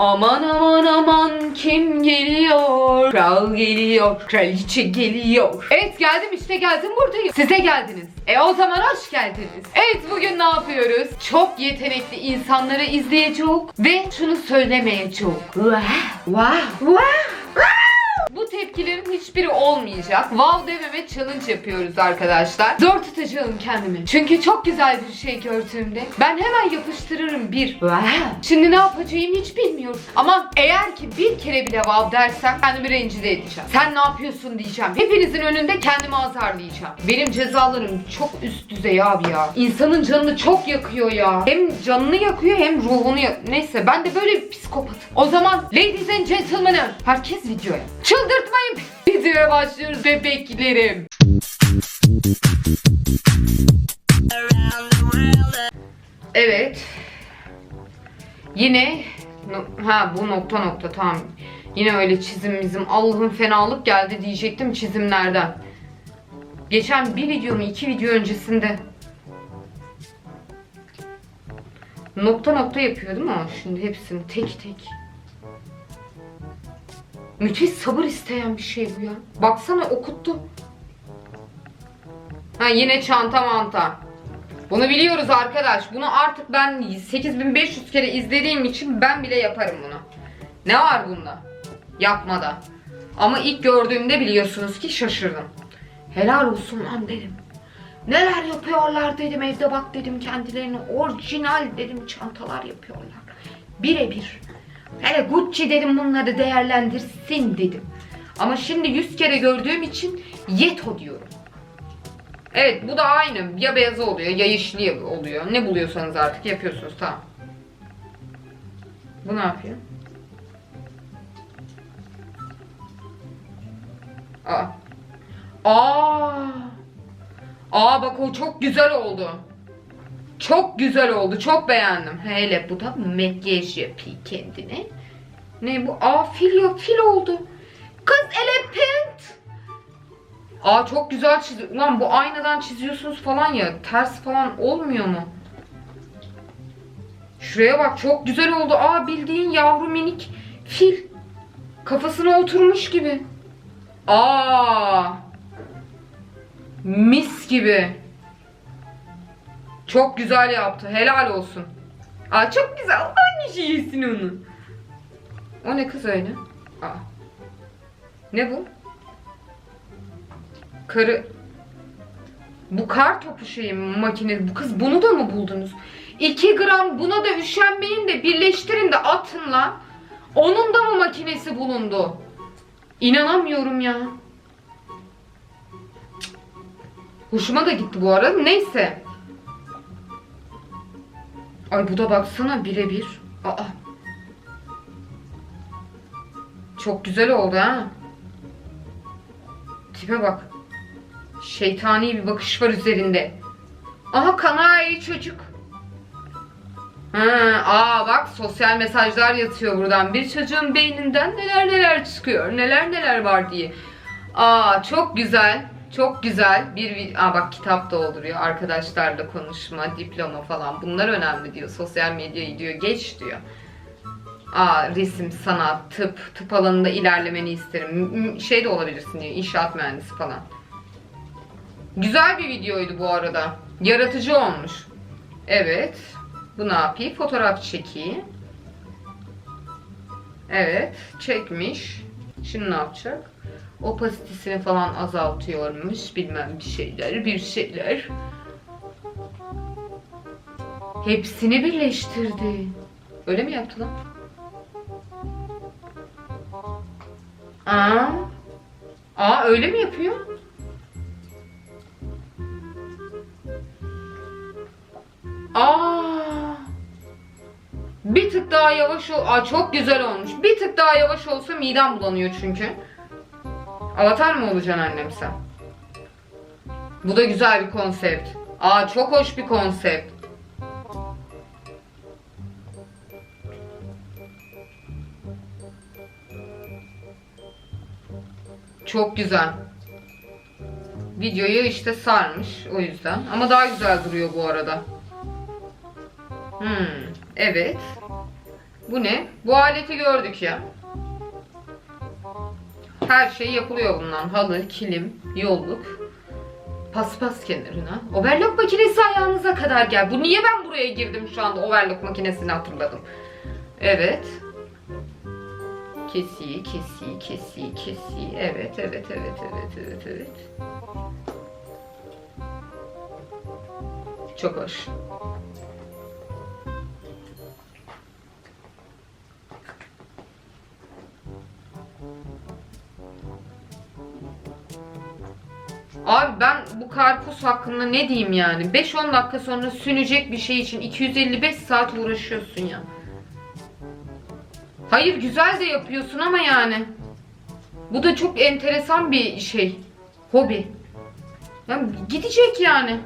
Aman aman aman kim geliyor? Kral geliyor, kraliçe geliyor. Evet geldim işte geldim buradayım. Size geldiniz. E o zaman hoş geldiniz. Evet bugün ne yapıyoruz? Çok yetenekli insanları izleyeceğiz ve şunu söylemeyeceğiz. Wow, wow, wow. Bu tepkilerin hiçbiri olmayacak. Wow dememe challenge yapıyoruz arkadaşlar. Zor tutacağım kendimi. Çünkü çok güzel bir şey gördüğümde ben hemen yapıştırırım bir. Şimdi ne yapacağımı hiç bilmiyorum. Ama eğer ki bir kere bile wow dersem kendimi rencide edeceğim. Sen ne yapıyorsun diyeceğim. Hepinizin önünde kendimi azarlayacağım. Benim cezalarım çok üst düzey abi ya. İnsanın canını çok yakıyor ya. Hem canını yakıyor hem ruhunu yak- Neyse ben de böyle bir psikopatım. O zaman ladies and gentlemen'ım herkes videoya. Çıldırtmayın. Videoya başlıyoruz bebeklerim. Evet. Yine ha bu nokta nokta tamam. Yine öyle çizim bizim Allah'ım fenalık geldi diyecektim çizimlerden. Geçen bir video mu iki video öncesinde nokta nokta yapıyor değil mi? Şimdi hepsini tek tek. Müthiş sabır isteyen bir şey bu ya. Baksana okuttu. Ha yine çanta manta. Bunu biliyoruz arkadaş. Bunu artık ben 8500 kere izlediğim için ben bile yaparım bunu. Ne var bunda? Yapmada. Ama ilk gördüğümde biliyorsunuz ki şaşırdım. Helal olsun lan dedim. Neler yapıyorlar dedim evde bak dedim kendilerine orijinal dedim çantalar yapıyorlar. Birebir. Hele Gucci dedim bunları değerlendirsin dedim. Ama şimdi 100 kere gördüğüm için Yeto diyorum. Evet bu da aynı. Ya beyazı oluyor ya yeşili oluyor. Ne buluyorsanız artık yapıyorsunuz tamam. Bu ne yapıyor? Aa. Aa. Aa bak o çok güzel oldu. Çok güzel oldu. Çok beğendim. Hele bu da makyaj yapıyor kendine. Ne bu? Aa fil ya fil oldu. Kız elepant. Aa çok güzel çiziyor. Ulan bu aynadan çiziyorsunuz falan ya. Ters falan olmuyor mu? Şuraya bak çok güzel oldu. Aa bildiğin yavru minik fil. Kafasına oturmuş gibi. Aa. Mis gibi. Çok güzel yaptı. Helal olsun. Aa çok güzel. Aynı şeysin onu. O ne kız öyle? Aa. Ne bu? Karı... Bu kar topu şeyi makine? Bu kız bunu da mı buldunuz? 2 gram buna da üşenmeyin de birleştirin de atın lan. Onun da mı makinesi bulundu? İnanamıyorum ya. Hoşuma da gitti bu arada. Neyse. Ay bu da baksana birebir. Aa. Çok güzel oldu ha. Tipe bak. Şeytani bir bakış var üzerinde. Aha kanai çocuk. Ha, aa bak sosyal mesajlar yatıyor buradan. Bir çocuğun beyninden neler neler çıkıyor. Neler neler var diye. Aa çok güzel. Çok güzel. Bir, aa bak kitap dolduruyor. Arkadaşlarla konuşma, diploma falan. Bunlar önemli diyor. Sosyal medyayı diyor. Geç diyor. Aa, resim, sanat, tıp, tıp alanında ilerlemeni isterim. Şey de olabilirsin diyor. İnşaat mühendisi falan. Güzel bir videoydu bu arada. Yaratıcı olmuş. Evet. Bu ne yapayım? Fotoğraf çekeyim. Evet. Çekmiş. Şimdi ne yapacak? Opasitesini falan azaltıyormuş. Bilmem bir şeyler, bir şeyler. Hepsini birleştirdi. Öyle mi yaptı lan? Aa. Aa öyle mi yapıyor? Aa. Bir tık daha yavaş ol. Aa çok güzel olmuş. Bir tık daha yavaş olsa midem bulanıyor çünkü. Avatar mı olacaksın annem sen? Bu da güzel bir konsept. Aa çok hoş bir konsept. Çok güzel. Videoyu işte sarmış o yüzden. Ama daha güzel duruyor bu arada. Hmm, evet. Bu ne? Bu aleti gördük ya. Her şey yapılıyor bundan. Halı, kilim, yolluk, paspas kenarına. Overlock makinesi ayağınıza kadar gel. Bu niye ben buraya girdim şu anda overlock makinesini hatırladım. Evet. Kesiyi, kesiyi, kesiyi, kesiyi. Evet, evet, evet, evet, evet, evet. Çok hoş. Abi ben bu karpuz hakkında ne diyeyim yani? 5-10 dakika sonra sünecek bir şey için 255 saat uğraşıyorsun ya. Hayır güzel de yapıyorsun ama yani. Bu da çok enteresan bir şey. Hobi. Yani gidecek yani.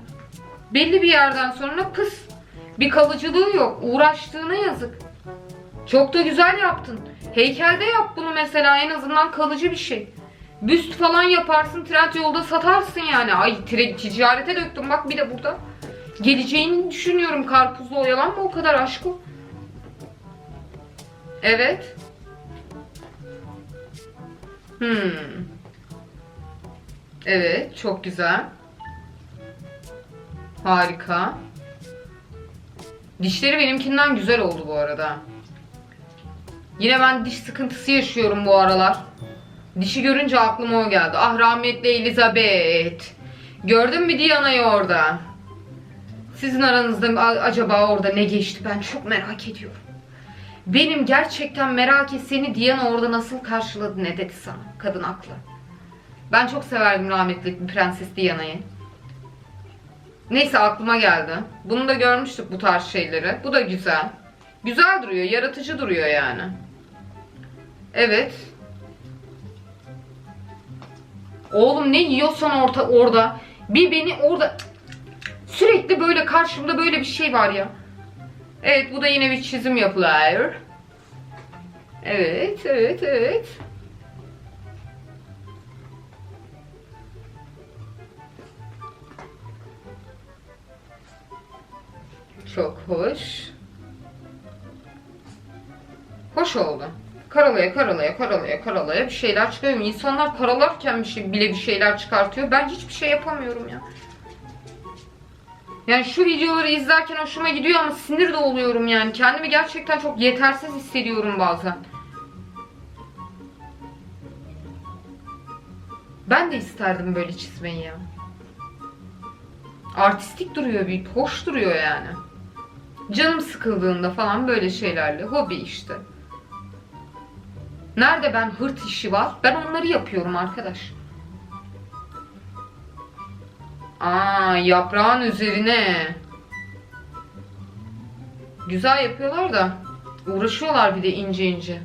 Belli bir yerden sonra pıs. Bir kalıcılığı yok. Uğraştığına yazık. Çok da güzel yaptın. Heykelde yap bunu mesela en azından kalıcı bir şey. Büst falan yaparsın trend yolda satarsın yani. Ay ticarete döktüm bak bir de burada. Geleceğini düşünüyorum karpuzla oyalanma o kadar aşkım. Evet. Hmm. Evet çok güzel. Harika. Dişleri benimkinden güzel oldu bu arada. Yine ben diş sıkıntısı yaşıyorum bu aralar. Dişi görünce aklıma o geldi. Ah rahmetli Elizabeth. Gördün mü Diana'yı orada? Sizin aranızda acaba orada ne geçti ben çok merak ediyorum. Benim gerçekten merak etseni Diana orada nasıl karşıladı ne dedi sana? Kadın aklı. Ben çok severdim rahmetli Prenses Diana'yı. Neyse aklıma geldi. Bunu da görmüştük bu tarz şeyleri. Bu da güzel. Güzel duruyor, yaratıcı duruyor yani. Evet. Oğlum ne yiyorsan orta, orada. Bir beni orada sürekli böyle karşımda böyle bir şey var ya. Evet bu da yine bir çizim yapılıyor. Evet, evet, evet. Çok hoş. Hoş oldu. Karalaya karalaya karalaya karalaya bir şeyler çıkıyor. İnsanlar karalarken bir şey, bile bir şeyler çıkartıyor. Ben hiçbir şey yapamıyorum ya. Yani şu videoları izlerken hoşuma gidiyor ama sinir de oluyorum yani. Kendimi gerçekten çok yetersiz hissediyorum bazen. Ben de isterdim böyle çizmeyi ya. Artistik duruyor bir, hoş duruyor yani. Canım sıkıldığında falan böyle şeylerle. Hobi işte. Nerede ben hırt işi var? Ben onları yapıyorum arkadaş. Aa yaprağın üzerine. Güzel yapıyorlar da uğraşıyorlar bir de ince ince.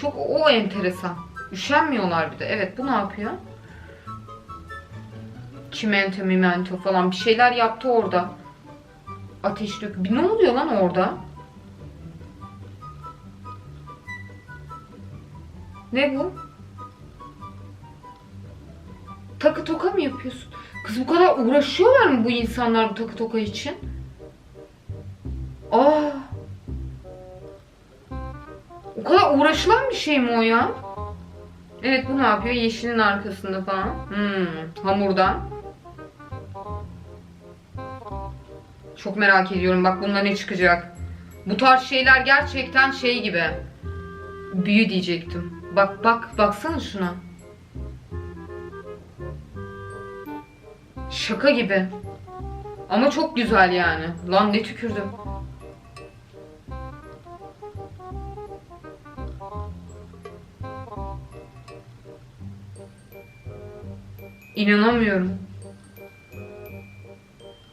Çok o enteresan. Üşenmiyorlar bir de. Evet bu ne yapıyor? Çimento mimento falan bir şeyler yaptı orada. Ateş dök. Bir ne oluyor lan orada? Ne bu? Takı toka mı yapıyorsun? Kız bu kadar uğraşıyorlar mı bu insanlar bu takı toka için? Aa. O kadar uğraşılan bir şey mi o ya? Evet bu ne yapıyor? Yeşilin arkasında falan. Hmm, hamurdan. Çok merak ediyorum. Bak bunda ne çıkacak. Bu tarz şeyler gerçekten şey gibi. Büyü diyecektim. Bak bak baksana şuna. Şaka gibi. Ama çok güzel yani. Lan ne tükürdüm. İnanamıyorum.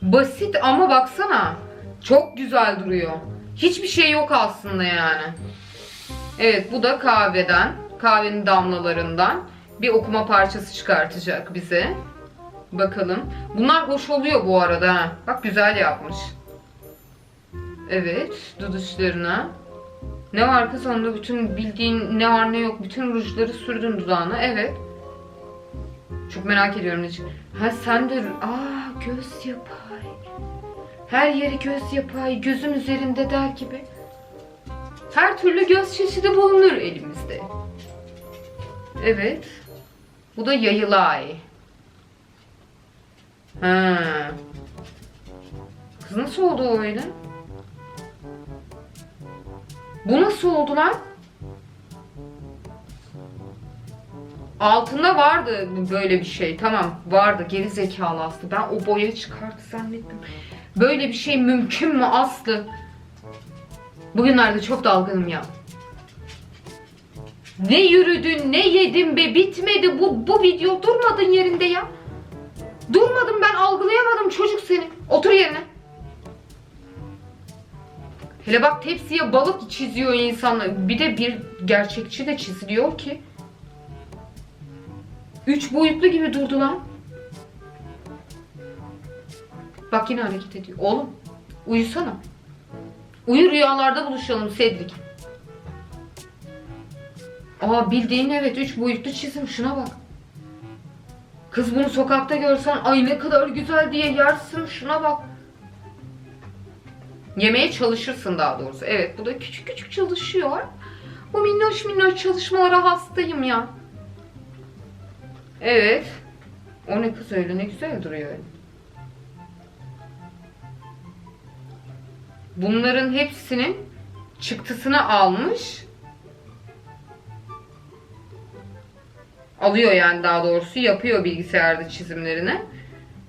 Basit ama baksana. Çok güzel duruyor. Hiçbir şey yok aslında yani. Evet bu da kahveden. Kahvenin damlalarından bir okuma parçası çıkartacak bize. Bakalım. Bunlar hoş oluyor bu arada. Bak güzel yapmış. Evet. Duduşlarına. Ne var kız onda bütün bildiğin ne var ne yok bütün rujları sürdün dudağına. Evet. Çok merak ediyorum çık- Ha sen de aa göz yapay. Her yeri göz yapay. Gözün üzerinde der gibi. Her türlü göz çeşidi bulunur elimizde. Evet. Bu da yayılay. Ha. Kız nasıl oldu o öyle? Bu nasıl oldu lan? Altında vardı böyle bir şey. Tamam vardı. Geri zekalı Aslı. Ben o boya çıkarttı zannettim. Böyle bir şey mümkün mü Aslı? Bugünlerde çok dalgınım ya. Ne yürüdün, ne yedin be bitmedi. Bu, bu video durmadın yerinde ya. Durmadım ben algılayamadım çocuk seni. Otur yerine. Hele bak tepsiye balık çiziyor insanlar. Bir de bir gerçekçi de çiziliyor ki. Üç boyutlu gibi durdu lan. Bak yine hareket ediyor. Oğlum uyusana. Uyu rüyalarda buluşalım Cedric. Aa bildiğin evet üç boyutlu çizim şuna bak. Kız bunu sokakta görsen ay ne kadar güzel diye yersin şuna bak. Yemeye çalışırsın daha doğrusu. Evet bu da küçük küçük çalışıyor. Bu minnoş minnoş çalışmalara hastayım ya. Evet. O ne kız öyle ne güzel duruyor. Bunların hepsinin çıktısını almış. Alıyor yani daha doğrusu yapıyor bilgisayarda çizimlerini.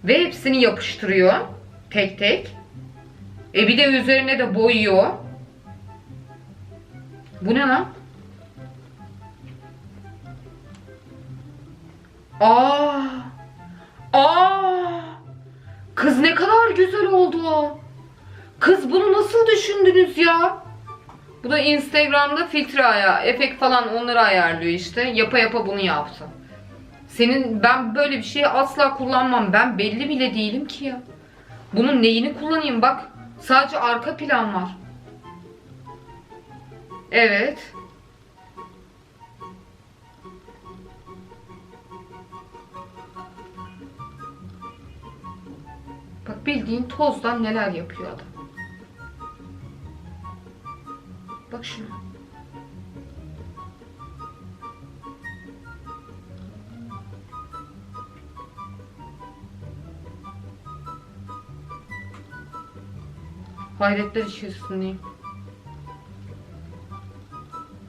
Ve hepsini yapıştırıyor. Tek tek. E bir de üzerine de boyuyor. Bu ne lan? Aa! Aa! Kız ne kadar güzel oldu. Kız bunu nasıl düşündünüz ya? Bu da Instagram'da filtre ayağı, efekt falan onları ayarlıyor işte. Yapa yapa bunu yaptı. Senin ben böyle bir şeyi asla kullanmam. Ben belli bile değilim ki ya. Bunun neyini kullanayım bak. Sadece arka plan var. Evet. Bak bildiğin tozdan neler yapıyor adam. Bak şuna. Hayretler içerisindeyim.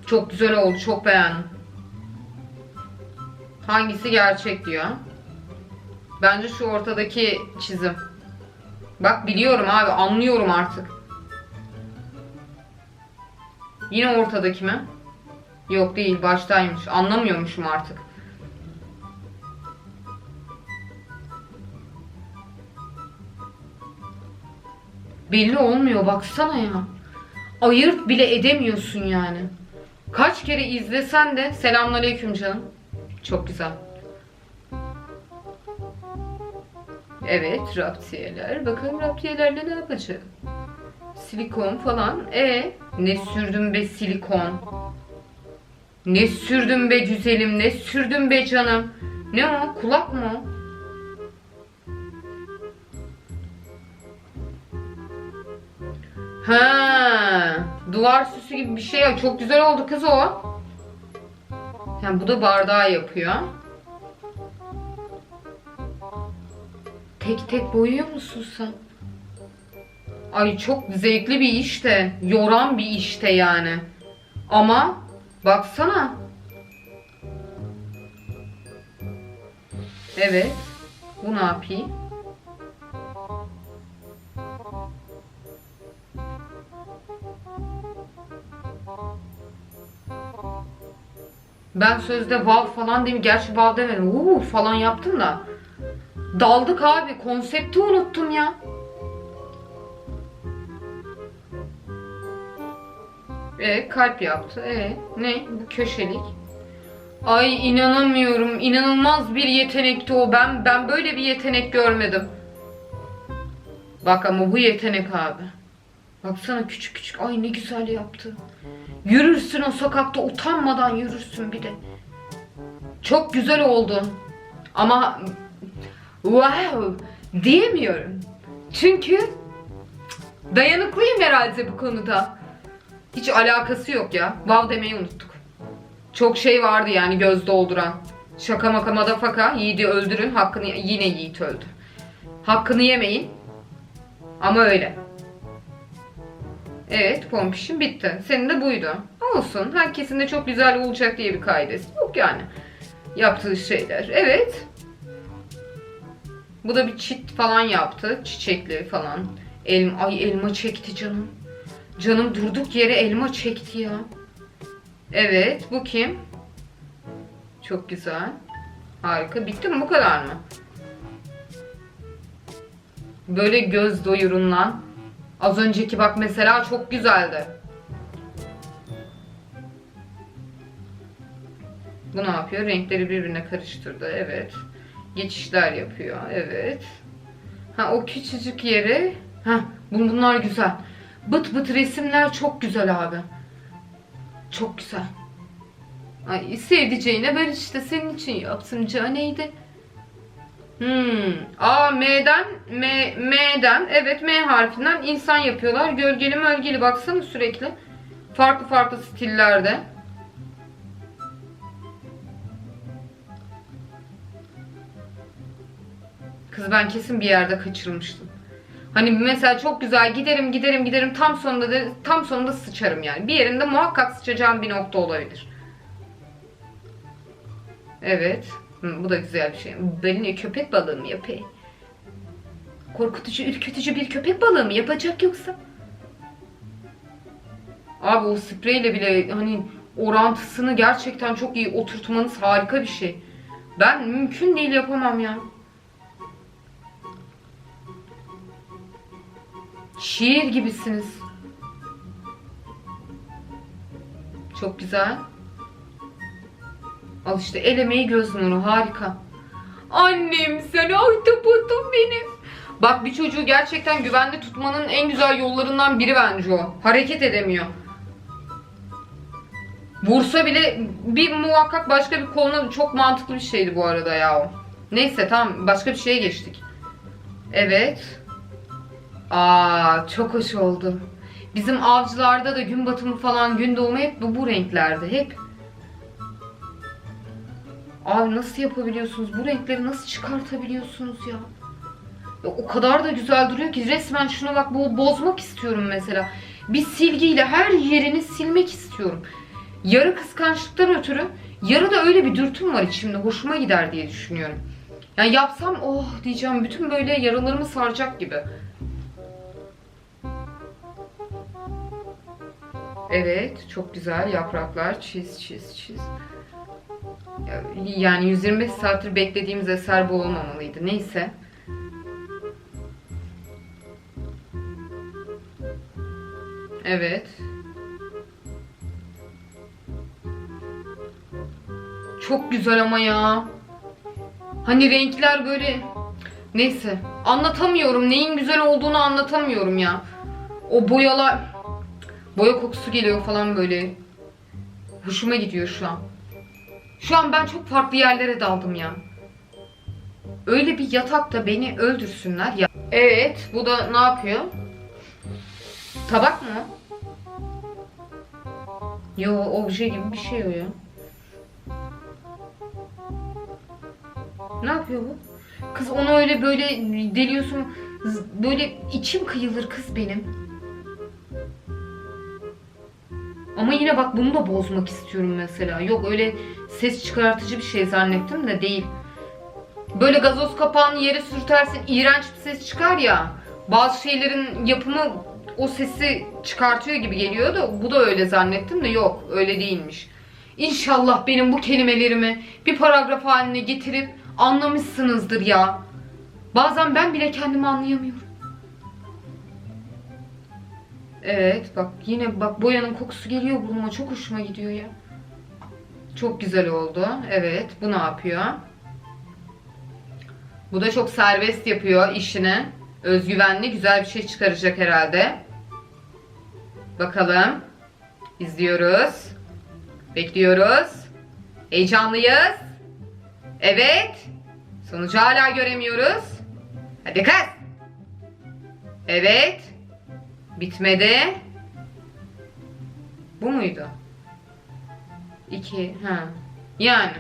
Çok güzel oldu. Çok beğendim. Hangisi gerçek diyor. Bence şu ortadaki çizim. Bak biliyorum abi. Anlıyorum artık. Yine ortadaki mi? Yok değil. Baştaymış. Anlamıyormuşum artık. Belli olmuyor. Baksana ya. Ayırt bile edemiyorsun yani. Kaç kere izlesen de selamünaleyküm canım. Çok güzel. Evet, raptiyeler. Bakalım raptiyelerle ne yapacak? Silikon falan. E ne sürdüm be silikon? Ne sürdüm be güzelim? Ne sürdüm be canım? Ne o? Kulak mı o? Ha, duvar süsü gibi bir şey. Çok güzel oldu kız o. Yani bu da bardağı yapıyor. Tek tek boyuyor musun sen? Ay çok zevkli bir iş de, yoran bir iş de yani. Ama baksana. Evet. Bu ne yapayım? Ben sözde vav falan diyeyim. Gerçi vav demedim. Uuu falan yaptım da. Daldık abi. Konsepti unuttum ya. E kalp yaptı. E ne? Bu köşelik. Ay inanamıyorum. İnanılmaz bir yetenekti o. Ben ben böyle bir yetenek görmedim. Bak ama bu yetenek abi. Baksana küçük küçük. Ay ne güzel yaptı. Yürürsün o sokakta utanmadan yürürsün bir de. Çok güzel oldu. Ama wow diyemiyorum. Çünkü dayanıklıyım herhalde bu konuda. Hiç alakası yok ya. Vav demeyi unuttuk. Çok şey vardı yani göz dolduran. Şaka maka madafaka. Yiğidi öldürün. Hakkını yine Yiğit öldü. Hakkını yemeyin. Ama öyle. Evet pompişim bitti. Senin de buydu. Olsun. Herkesin de çok güzel olacak diye bir kaidesi yok yani. Yaptığı şeyler. Evet. Bu da bir çit falan yaptı. Çiçekli falan. Elma, ay elma çekti canım. Canım durduk yere elma çekti ya. Evet. Bu kim? Çok güzel. Harika. Bitti mi? Bu kadar mı? Böyle göz doyurundan. Az önceki bak mesela çok güzeldi. Bu ne yapıyor? Renkleri birbirine karıştırdı. Evet. Geçişler yapıyor. Evet. Ha o küçücük yeri. Ha bun- bunlar güzel. Bıt bıt resimler çok güzel abi. Çok güzel. Ay sevdiceğine ben işte senin için yaptım caneydi. Hmm. A M'den M M'den evet M harfinden insan yapıyorlar. Gölgeli mölgeli baksana sürekli. Farklı farklı stillerde. Kız ben kesin bir yerde kaçırmıştım. Hani mesela çok güzel giderim giderim giderim tam sonunda da, tam sonunda sıçarım yani. Bir yerinde muhakkak sıçacağım bir nokta olabilir. Evet. Hı, bu da güzel bir şey. Ben ne köpek balığı mı yapayım? Korkutucu, ürkütücü bir köpek balığı mı yapacak yoksa? Abi o spreyle bile hani orantısını gerçekten çok iyi oturtmanız harika bir şey. Ben mümkün değil yapamam ya. Şiir gibisiniz. Çok güzel. Al işte el emeği göz nuru harika. Annem sen ahtapotum benim. Bak bir çocuğu gerçekten güvende tutmanın en güzel yollarından biri bence o. Hareket edemiyor. Vursa bile bir muhakkak başka bir koluna çok mantıklı bir şeydi bu arada ya. Neyse tamam başka bir şeye geçtik. Evet. Aa çok hoş oldu. Bizim avcılarda da gün batımı falan gün doğumu hep bu, bu renklerde hep. Abi nasıl yapabiliyorsunuz? Bu renkleri nasıl çıkartabiliyorsunuz ya? ya? O kadar da güzel duruyor ki resmen şuna bak bu bozmak istiyorum mesela. Bir silgiyle her yerini silmek istiyorum. Yarı kıskançlıktan ötürü yarı da öyle bir dürtüm var içimde. Hoşuma gider diye düşünüyorum. Yani yapsam oh diyeceğim bütün böyle yaralarımı saracak gibi. Evet, çok güzel yapraklar. Çiz, çiz, çiz. Ya- Yani 125 saattir beklediğimiz eser bu olmamalıydı. Neyse. Evet. Çok güzel ama ya. Hani renkler böyle... Neyse. Anlatamıyorum. Neyin güzel olduğunu anlatamıyorum ya. O boyalar... Boya kokusu geliyor falan böyle. Hoşuma gidiyor şu an. Şu an ben çok farklı yerlere daldım ya. Öyle bir yatakta beni öldürsünler ya. Evet, bu da ne yapıyor? Tabak mı? Yo, obje gibi bir şey o ya. Ne yapıyor bu? Kız onu öyle böyle deliyorsun. Böyle içim kıyılır kız benim. Ama yine bak bunu da bozmak istiyorum mesela. Yok öyle ses çıkartıcı bir şey zannettim de değil. Böyle gazoz kapağını yere sürtersin iğrenç bir ses çıkar ya. Bazı şeylerin yapımı o sesi çıkartıyor gibi geliyor da bu da öyle zannettim de yok öyle değilmiş. İnşallah benim bu kelimelerimi bir paragraf haline getirip anlamışsınızdır ya. Bazen ben bile kendimi anlayamıyorum. Evet bak yine bak boyanın kokusu geliyor burnuma çok hoşuma gidiyor ya. Çok güzel oldu. Evet bu ne yapıyor? Bu da çok serbest yapıyor işini. Özgüvenli güzel bir şey çıkaracak herhalde. Bakalım. İzliyoruz. Bekliyoruz. Heyecanlıyız. Evet. Sonucu hala göremiyoruz. Hadi kız. Evet. Bitmedi. Bu muydu? 2 ha. Yani.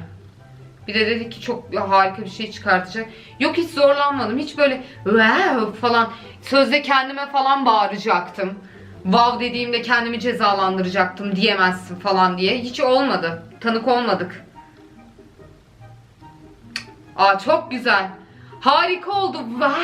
Bir de dedik ki çok harika bir şey çıkartacak. Yok hiç zorlanmadım. Hiç böyle wow falan sözde kendime falan bağıracaktım. Wow dediğimde kendimi cezalandıracaktım diyemezsin falan diye. Hiç olmadı. Tanık olmadık. Aa çok güzel. Harika oldu. Wow.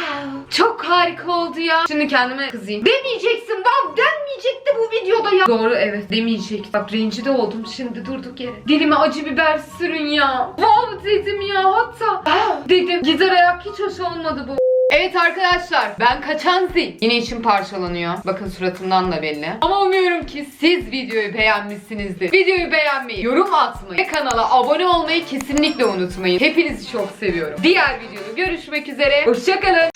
Çok harika oldu ya. Şimdi kendime kızayım. Demeyeceksin. Wow denmeyecekti bu videoda ya. Doğru evet demeyecek. Bak rencide oldum şimdi durduk yere. Dilime acı biber sürün ya. Wow dedim ya hatta. Wow dedim. Gider ayak hiç hoş olmadı bu. Evet arkadaşlar ben kaçan zil. Yine içim parçalanıyor. Bakın suratımdan da belli. Ama umuyorum ki siz videoyu beğenmişsinizdir. Videoyu beğenmeyi, yorum atmayı ve kanala abone olmayı kesinlikle unutmayın. Hepinizi çok seviyorum. Diğer videoda görüşmek üzere. Hoşçakalın.